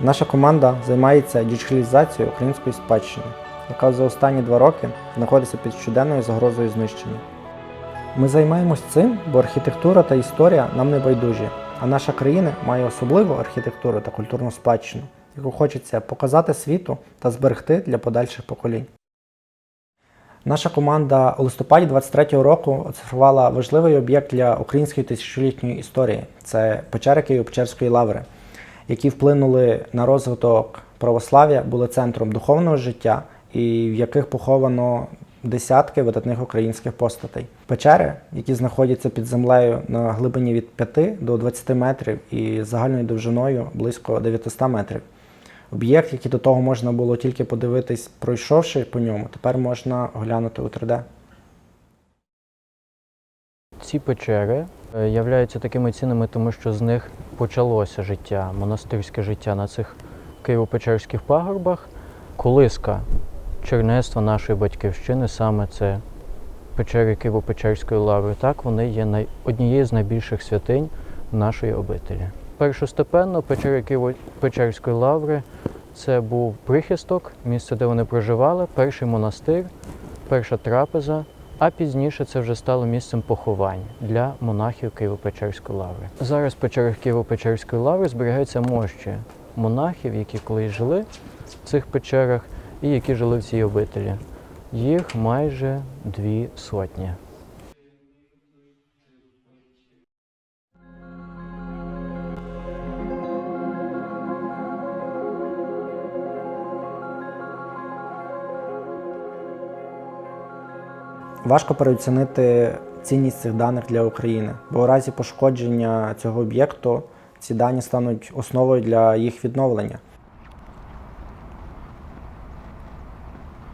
Наша команда займається діджиталізацією української спадщини, яка за останні два роки знаходиться під щоденною загрозою знищення. Ми займаємось цим, бо архітектура та історія нам не байдужі, а наша країна має особливу архітектуру та культурну спадщину, яку хочеться показати світу та зберегти для подальших поколінь. Наша команда у листопаді 23-го року оцифрувала важливий об'єкт для української тисячолітньої історії це печери Києво-Печерської лаври, які вплинули на розвиток православ'я, були центром духовного життя і в яких поховано десятки видатних українських постатей. Печери, які знаходяться під землею на глибині від 5 до 20 метрів і загальною довжиною близько 900 метрів. Об'єкт, який до того можна було тільки подивитись, пройшовши по ньому, тепер можна оглянути у 3D. Ці печери являються такими цінними, тому що з них почалося життя, монастирське життя на цих Києво-Печерських пагорбах. Колиска чернецтва нашої батьківщини саме це печери Києво-Печерської лаври. Так, вони є най... однією з найбільших святинь нашої обителі. Першостепенно печери Києво-Печерської лаври це був прихисток, місце, де вони проживали, перший монастир, перша трапеза, а пізніше це вже стало місцем поховань для монахів Києво-Печерської лаври. Зараз в печерах Києво-Печерської лаври зберігаються мощі монахів, які колись жили в цих печерах і які жили в цій обителі. Їх майже дві сотні. Важко переоцінити цінність цих даних для України, бо у разі пошкодження цього об'єкту ці дані стануть основою для їх відновлення.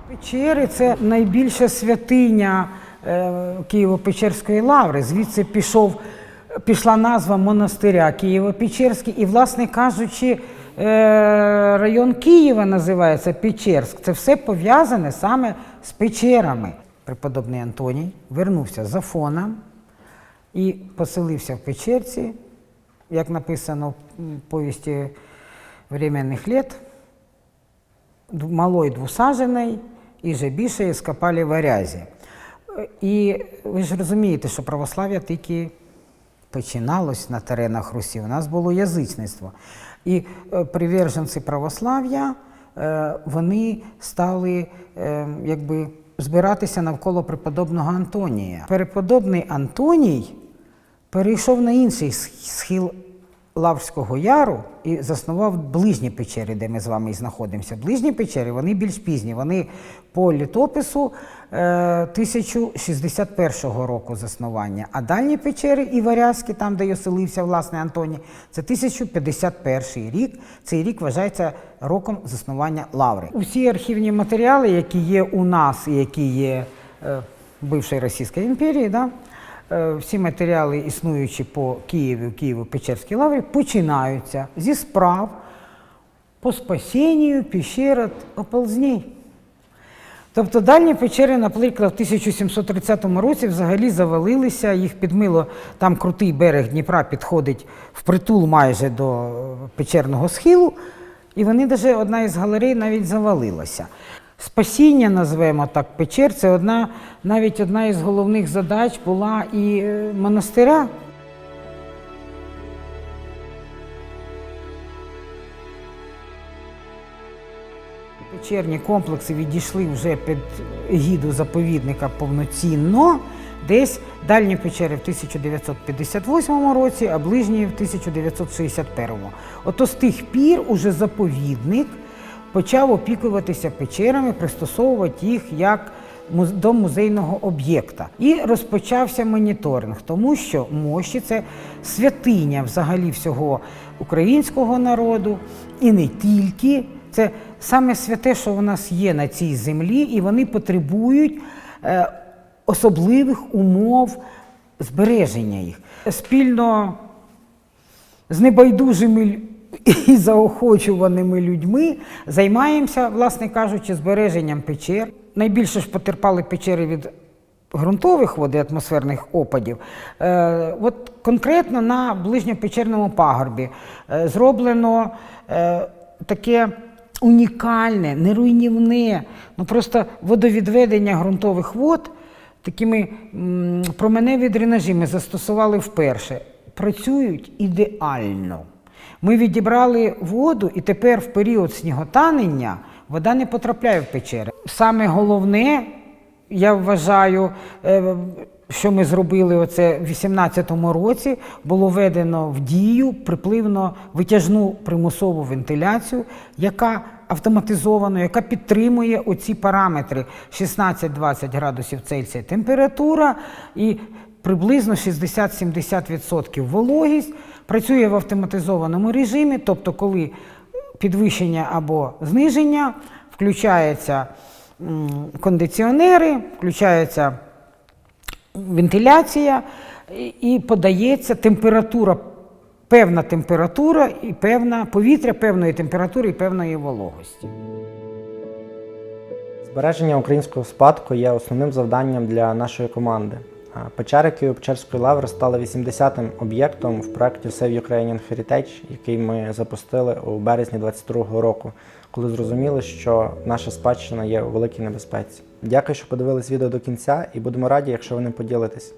Печери це найбільша святиня е, Києво-Печерської лаври. Звідси пішов, пішла назва монастиря Києво-Печерський. І, власне кажучи, е, район Києва називається Печерськ. Це все пов'язане саме з печерами. Преподобний Антоній вернувся з Афона і поселився в Печерці, як написано в повісті временних лет, малой двусажений і же більше іскопали в Арязі. І ви ж розумієте, що православ'я тільки починалось на теренах Русі. У нас було язичництво. І е, приверженці православ'я е, вони стали е, якби збиратися навколо преподобного Антонія. Преподобний Антоній перейшов на інший сх- схил Лаврського яру і заснував ближні печери, де ми з вами і знаходимося. Ближні печери вони більш пізні. Вони по літопису е, 1061 року заснування. А дальні печери і Варязькі, там, де й оселився власне Антоній, це 1051 рік. Цей рік вважається роком заснування лаври. Усі архівні матеріали, які є у нас і які є е, в бившій Російській імперії, да, Е, всі матеріали, існуючі по Києву, Києво-Печерській лаврі, починаються зі справ по спасінню пещер від оползній. Тобто дальні печери, наприклад, в 1730 році взагалі завалилися, їх підмило, там крутий берег Дніпра підходить впритул майже до печерного схилу, і вони навіть одна із галерей навіть завалилася. Спасіння, назвемо так, печер, це одна, навіть одна із головних задач була і е, монастиря. Печерні комплекси відійшли вже під гіду заповідника повноцінно. Десь дальні печери в 1958 році, а ближні в 1961. Ото з тих пір уже заповідник почав опікуватися печерами, пристосовувати їх як до музейного об'єкта. І розпочався моніторинг, тому що мощі це святиня взагалі всього українського народу і не тільки. Це саме святе, що у нас є на цій землі, і вони потребують е, особливих умов збереження їх. Спільно з небайдужими і заохочуваними людьми займаємося, власне кажучи, збереженням печер. Найбільше ж потерпали печери від ґрунтових вод і атмосферних опадів. Е, от конкретно на ближньопечерному пагорбі е, зроблено е, таке унікальне, неруйнівне, ну просто водовідведення ґрунтових вод такими променеві дренажі ми застосували вперше. Працюють ідеально. Ми відібрали воду, і тепер в період сніготанення вода не потрапляє в печери. Саме головне, я вважаю, е, що ми зробили оце в 2018 році, було введено в дію припливно витяжну примусову вентиляцію, яка автоматизовано, яка підтримує оці параметри 16-20 градусів Цельсія температура і приблизно 60-70% вологість. Працює в автоматизованому режимі, тобто, коли підвищення або зниження, включаються кондиціонери, включається вентиляція і- подається температура, певна температура і певна повітря певної температури і певної вологості. Збереження українського спадку є основним завданням для нашої команди. Печери Києво-Печерської лаври стали 80-м об'єктом в проєкті Save Ukrainian Heritage, який ми запустили у березні 22-го року, коли зрозуміли, що наша спадщина є у великій небезпеці. Дякую, що подивились відео до кінця, і будемо раді, якщо ви ним поділитесь.